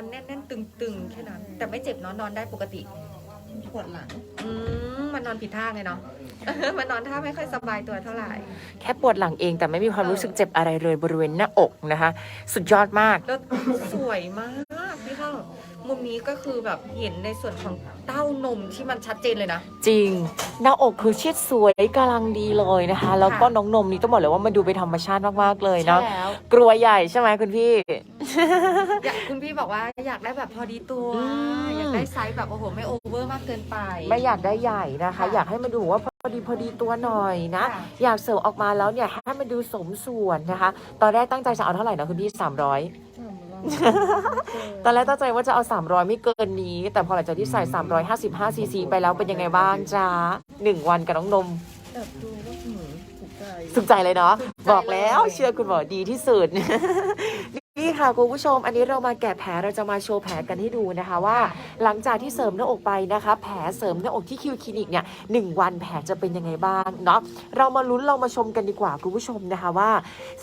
มันแน่นๆตึงๆแค่นั้น แต่ไม่เจ็บเนาะนอนได้ปกติ ปวดหลัง อืมมันนอนผิดท่าเลยเนาะ มันนอนท่าไม่ค่อยสบายตัวเท่าไหร่ แค่ปวดหลังเองแต่ไม่มีความรู้สึกเจ็บอะไรเลยบริเวณหน้าอกนะคะ สุดยอดมาก แล้วสวยมากพี่เข้ามุมนี้ก็คือแบบเห็นในส่วนของ เต้านมที่มันชัดเจนเลยนะ จริง หน้าอกคือชิดสวยกำลังดีเลยนะคะ แล้วก็น้องนมนี่ต้องบอกเลยว่ามันดูเป็นธรรมชาติมากๆเลยเนาะใช่แล้ว กลัวใหญ่ใช่ไหมคุณพี่ อยากคุณพี่บอกว่าอยากได้แบบพอดีตัว อืม อยากได้ไซส์แบบโอ้โหไม่โอเวอร์มากเกินไป ไม่อยากได้ใหญ่นะคะ ค่ะอยากให้มันดูว่าพอดีพอดีตัวหน่อยนะ ค่ะ อยากเสิร์ฟออกมาแล้วเนี่ยให้มันดูสมส่วนนะคะ ตอนแรกตั้งใจจะเอาเท่าไหร่นะคุณพี่300 ตอนแรกตั้งใจว่าจะเอา 300 ไม่เกินนี้ แต่พอหลังจากที่ใส่ 355ซีซีไปแล้วเป็นยังไงบ้างจ้าหนึ่งวันกับน้องนมแบบดูก็หืมถูกใจ สุขใจเลยเนาะสุขใจบอกแล้วเลยเชื่อคุณหมอดีที่สุด นี่ค่ะคุณผู้ชม อันนี้เรามาแกะแผลเราจะมาโชว์แผลกันให้ดูนะคะว่า หลังจากที่เสริมหน้าอกไปนะคะ แผลเสริมหน้าอกที่คิวคลินิกเนี่ยหนึ่งวันแผลจะเป็นยังไงบ้างเนาะเรามาลุ้นเรามาชมกันดีกว่าคุณผู้ชมนะคะว่า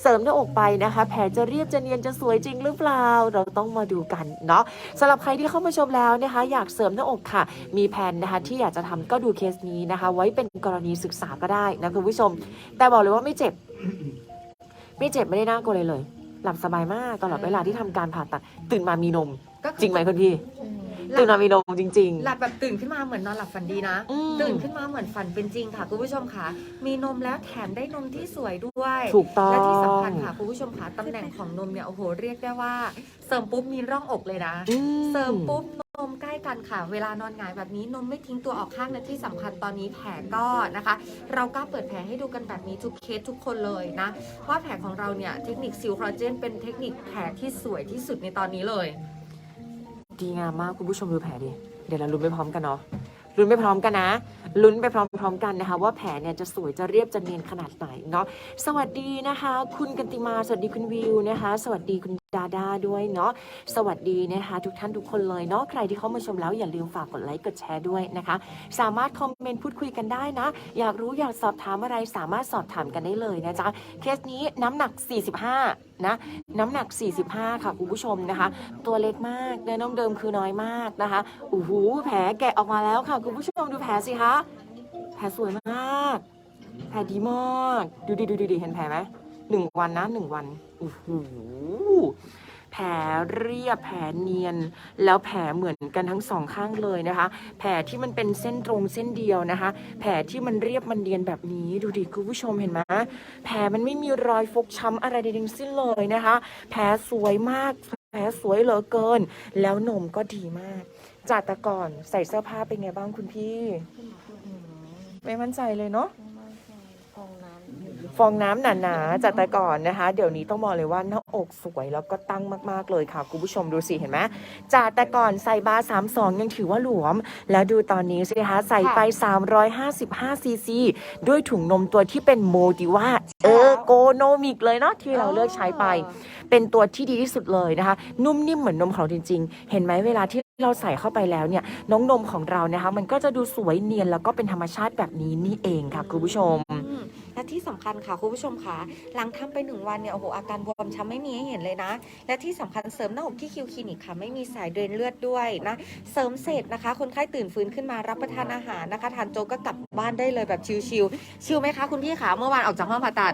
เสริมหน้าอกไปนะคะ แผลจะเรียบจะเนียนจะสวยจริงหรือเปล่า เราต้องมาดูกันเนาะสำหรับใครที่เข้ามาชมแล้วนะคะ อยากเสริมหน้าอกค่ะ มีแผนนะคะที่อยากจะทำก็ดูเคสนี้นะคะ ไว้เป็นกรณีศึกษาก็ได้นะคุณผู้ชม แต่บอกเลยว่าไม่เจ็บ ไม่เจ็บไม่ได้น่ากลัวเลยเลย หลับสบายมากตลอดเวลาที่ทำการผ่าตัด ตื่นมามีนม ก็คือจริงไหมคุณพี่ หลัตื่บนมามีนมจริง หลับแบบตื่นขึ้นมาเหมือนนอนหลับฝันดีนะ อืม ตื่นขึ้นมาเหมือนฝันเป็นจริงค่ะคุณผู้ชมค่ะ มีนมแล้วแถมได้นมที่สวยด้วย ๆ ถูกต้อง และที่สำคัญค่ะคุณผู้ชมค่ะตำแหน่งของนมเนี่ยโอ้โหเรียกได้ว่า เสริมปุ๊บมีร่องอกเลยนะ อืเสริมปุ๊บ นมใกล้กันค่ะ เวลานอนหงายแบบนี้นมไม่ทิ้งตัวออกข้างและที่สำคัญตอนนี้แผลก็นะคะ เรากล้าเปิดแผลให้ดูกันแบบนี้ทุกเคสทุกคนเลยนะว่าแผลของเราเนี่ยเทคนิคซิลคอลลาเจนเป็นเทคนิคแผลที่สวยที่สุดในตอนนี้เลย ดีงามมากคุณผู้ชมดูแผลดิเดี๋ยวเราลุ้นไปพร้อมกันเนาะลุ้นไปพร้อมกันนะลุ้นไปพร้อมๆกันนะคะ ว่าแผลเนี่ยจะสวยจะเรียบจะเนียนขนาดไหนเนาะสวัสดีนะคะ คุณกันติมาสวัสดีคุณวิวนะคะ สวัสดีคุณ ดาดาด้วยเนาะสวัสดีนะคะ ทุกท่านทุกคนเลยเนาะใครที่เข้ามาชมแล้วอย่าลืมฝากกดไลค์กดแชร์ด้วยนะคะ สามารถคอมเมนต์พูดคุยกันได้นะ อยากรู้อยากสอบถามอะไรสามารถสอบถามกันได้เลยนะจ๊ะเคสนี้น้ำหนัก 45 นะ น้ำหนัก 45 ค่ะคุณผู้ชมนะคะ ตัวเล็กมากเนื้อนมเดิมคือน้อยมากนะคะโอ้โหแผลแกะออกมาแล้วค่ะคุณผู้ชมดูแผลสิคะแผลสวยมากแผลดีมาก ดูดิดูดิดูดิเห็นแผลไหม หนึ่งวันนะหนึ่งวันโอ้โหแผลเรียบแผลเนียน แล้วแผลเหมือนกันทั้งสองข้างเลยนะคะ แผลที่มันเป็นเส้นตรงเส้นเดียวนะคะ แผลที่มันเรียบมันเนียนแบบนี้ดูดิคุณผู้ชมเห็นไหมแผลมันไม่มีรอยฟกช้ำอะไรใดทั้งสิ้นเลยนะคะ แผลสวยมากแผลสวยเหลือเกิน แล้วนมก็ดีมากจากแต่ก่อนใส่เสื้อผ้าเป็นไงบ้างคุณพี่ ไม่มั่นใจเลยเนาะ ฟองน้ำหนาๆจากแต่ก่อนนะคะ เดี๋ยวนี้ต้องบอกเลยว่าหน้าอกสวยแล้วก็ตั้งมากๆเลยค่ะคุณผู้ชมดูสิเห็นไหมจากแต่ก่อนใส่บาร์32ยังถือว่าหลวม แล้วดูตอนนี้สิคะใส่ไป 355ซีซีด้วยถุงนมตัวที่เป็นโมดิว่าเออโกโนมิกเลยเนาะที่เราเลือกใช้ไป เป็นตัวที่ดีที่สุดเลยนะคะ นุ่มนิ่มเหมือนนมของเราจริง ๆ เห็นไหมเวลาที่เราใส่เข้าไปแล้วเนี่ยน้องนมของเรานะคะ มันก็จะดูสวยเนียนแล้วก็เป็นธรรมชาติแบบนี้นี่เองค่ะคุณผู้ชมอืมและ ที่สำคัญค่ะคุณผู้ชมค่ะ หลังทำไปหนึ่งวันเนี่ย โอ้โห อาการบวมช้ำไม่มีให้เห็นเลยนะ และที่สำคัญเสริมหน้าอกที่คิวคลินิกค่ะ ไม่มีสายเดินเลือดด้วยนะ เสริมเสร็จนะคะ คนไข้ตื่นฟื้นขึ้นมารับประทานอาหารนะคะ ทานโจ๊กก็กลับบ้านได้เลยแบบชิลๆชิลไหมคะคุณพี่คะเมื่อวานออกจากห้องผ่าตัด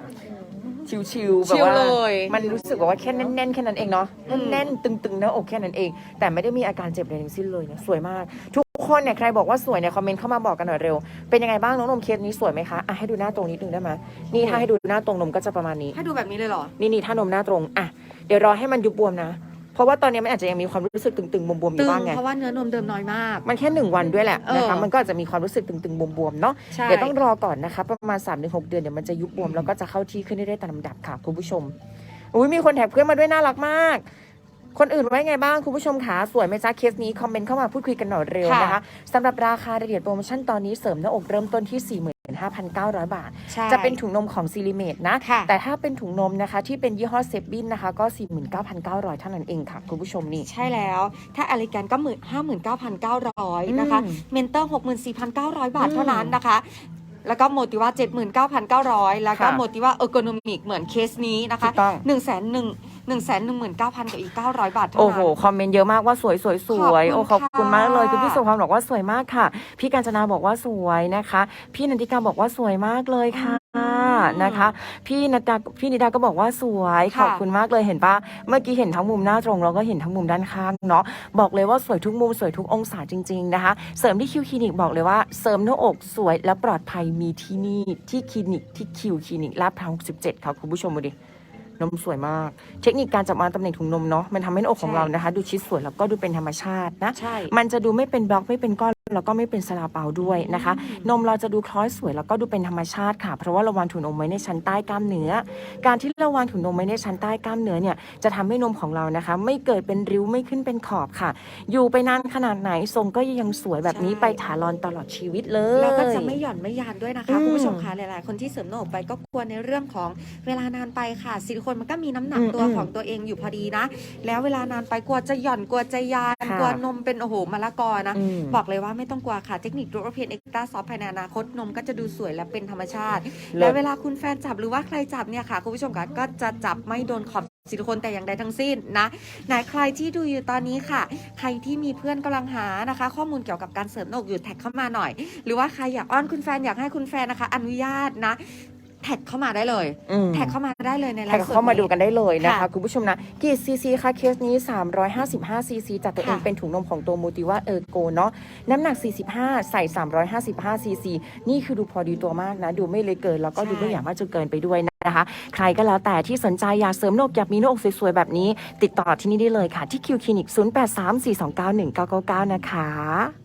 ชิวๆแบบชิลว่าเลย มันรู้สึกว่าแค่แน่นๆแค่นั้นเองเนาะอืมแน่นๆตึงๆหน้าอกแค่นั้นเอง แต่ไม่ได้มีอาการเจ็บเลยทั้งสิ้นเลยนะสวยมากทุก คนเนี่ยใครบอกว่าสวยเนี่ยคอมเมนต์เข้ามาบอกกันหน่อยเร็ว เป็นยังไงบ้างน้องนมเคสนี้สวยไหมคะอะให้ดูหน้าตรงนิดนึงได้ไหมนี่ถ้าให้ดูหน้าตรงนมก็จะประมาณนี้ ให้ดูแบบนี้เลยเหรอ นี่นี่ถ้านมหน้าตรงอะเดี๋ยวรอให้มันยุบบวมนะ เพราะว่าตอนนี้มันอาจจะยังมีความรู้สึกตึงๆบวมๆอตึยู่งบ้างไง เพราะว่าเนื้อนมเดิมน้อยมาก มันแค่หนึ่งวันด้วยแหละนะคะเออ มันก็อาจจะมีความรู้สึกตึงๆบวมๆเนาะ ใช่ เดี๋ยวต้องรอก่อนนะคะ ประมาณ3าถึงหเดือนเดี๋ยวมันจะยุบบวมแล้วก็จะเข้าที่ขึ้นได้ตามลำดับค่ะคุณผู้ชม อุ้ยมีคนแท็กเพื่อนมาด้วยน่ารักมาก คนอื่นว่าไงบ้าง คุณผู้ชมคะสวยไหมจ๊ะเคสนี้ คอมเมนต์เข้ามาพูดคุยกันหน่อยเร็วนะคะสำหรับราคารายละเอียดโปรโมชั่นตอนนี้เสริมหน้าอกเริ่มต้นที่45,900 บาทใช่จะเป็นถุงนมของซีลิเมดนะค่ะแต่ถ้าเป็นถุงนมนะคะที่เป็นยี่ห้อเซฟบินนะคะ ก็ 49,900 เท่านั้นเองค่ะ คุณผู้ชมนี่ ใช่แล้ว ถ้าอลิแกนก็หมื่นห้าหมื่นเก้าพันเก้าร้อยนะคะอืมเมนเตอร์หกหมื่นสี่พันเก้าร้อยบาทอืมเท่านั้นนะคะแล้วก็โมติว่าเจ็ดหมื่นเก้าพันเก้าร้อยแล้วก็ค่ะโมติว่าเออร์โกนมิกเหมือนเคสนี้นะคะถูกต้องหนึ่งแสนหนึ่ง 1 1 9 0 0 0 กับอีก 900 บาทเท่าโอ้นั้โหนคอมเมนต์เยอะมากว่าสวยสวยสวยขอบคุณโอ้ขอบคุณค่ะมากเลยคุณพี่สุภาพบอกว่าสวยมากค่ะ พี่กาญจนาบอกว่าสวยนะคะ พี่นันทิกาบอกว่าสวยมากเลยค่ะนะคะ พี่นัดดาพี่นิดาก็บอกว่าสวยขค่ะอบคุณมากเลยเห็นปะเมื่อกี้เห็นทั้งมุมหน้าตรงแล้วก็เห็นทั้งมุมด้านข้างเนาะบอกเลยว่าสวยทุกมุมสวยทุกองศาจริง ๆนะคะ เสริมที่คิวคลินิกบอกเลยว่าเสริมหน้าอกสวยและปลอดภัยมีที่นี่ที่คลินิกที่คิวคลินิกลาดพร้าว67ค่ะคุณผู้ชมดูดิ นมสวยมาก เทคนิคการจับวางตำแหน่งถุงนมเนาะมันทำให้หน้าอกของใช่เรานะคะ ดูชิดสวยแล้วก็ดูเป็นธรรมชาตินะ ใช่ มันจะดูไม่เป็นบล็อกไม่เป็นก้อน แล้วก็ไม่เป็นสลาเปาด้วยนะคะ นมเราจะดูคล้อยสวยแล้วก็ดูเป็นธรรมชาติค่ะ เพราะว่าเราวางถุงนมไว้ในชั้นใต้กล้ามเนื้อ การที่เราวางถุงนมไว้ในชั้นใต้กล้ามเนื้อเนี่ยจะทำให้นมของเรานะคะ ไม่เกิดเป็นริ้วไม่ขึ้นเป็นขอบค่ะ อยู่ไปนานขนาดไหนทรงก็ยังสวยแบบนี้ใช่ไปถาวรตลอดชีวิตเลยแล้วก็จะไม่หย่อนไม่ยานด้วยนะคะอืมคุณผู้ชมคะหลายๆ คนที่เสริมหน้าอกไปก็กลัวในเรื่องของเวลานานไปค่ะซิลิโคนมันก็มีน้ำหนักอืมตัวอืมของตัวเองอยู่พอดีนะ แล้วเวลานานไปกลัวจะหย่อนกลัวจะยานค่ะกลัวนมเป็นโอ้โหมะละกอนะอืมบอกเลยว่าไม่ต้องกลัวค่ะ เทคนิคดูโอเพียนเอ็กซ์ตร้าซอฟภายในอนาคตนมก็จะดูสวยและเป็นธรรมชาติเลิศแล้วเวลาคุณแฟนจับหรือว่าใครจับเนี่ยค่ะคุณผู้ชมคะก็จะจับไม่โดนขอบซิลิโคนแต่อย่างใดทั้งสิ้นนะไหนใครที่ดูอยู่ตอนนี้ค่ะ ใครที่มีเพื่อนกำลังหานะคะ ข้อมูลเกี่ยวกับการเสริมหน้าอกอยู่แท็กเข้ามาหน่อย หรือว่าใครอยากอ้อนคุณแฟนอยากให้คุณแฟนนะคะ อนุญาตนะ แท็กเข้ามาได้เลย อืม แท็กเข้ามาได้เลยในไลแท็กฟ์สดเข้ามาดูนี้ กันได้เลยนะคะค่ะคุณผู้ชมนะกี่ซีซีคะเคสนี้ 355 ซีซีจากตัวเองค่ะเป็นถุงนมของตัวมูติว่าเออโกเนาะน้ำหนัก 45 ใส่ 355 ซีซี นี่คือดูพอดีตัวมากนะ ดูไม่เลยเกิน แล้วก็ดูไม่อยากมากจนเกินไปด้วยนะคะ ใครก็แล้วแต่ที่สนใจอยากเสริมหน้าอกอยากมีหน้าอกสวยๆ แบบนี้ ติดต่อที่นี่ได้เลยค่ะ ที่คิวคลินิก 0834291999 นะคะ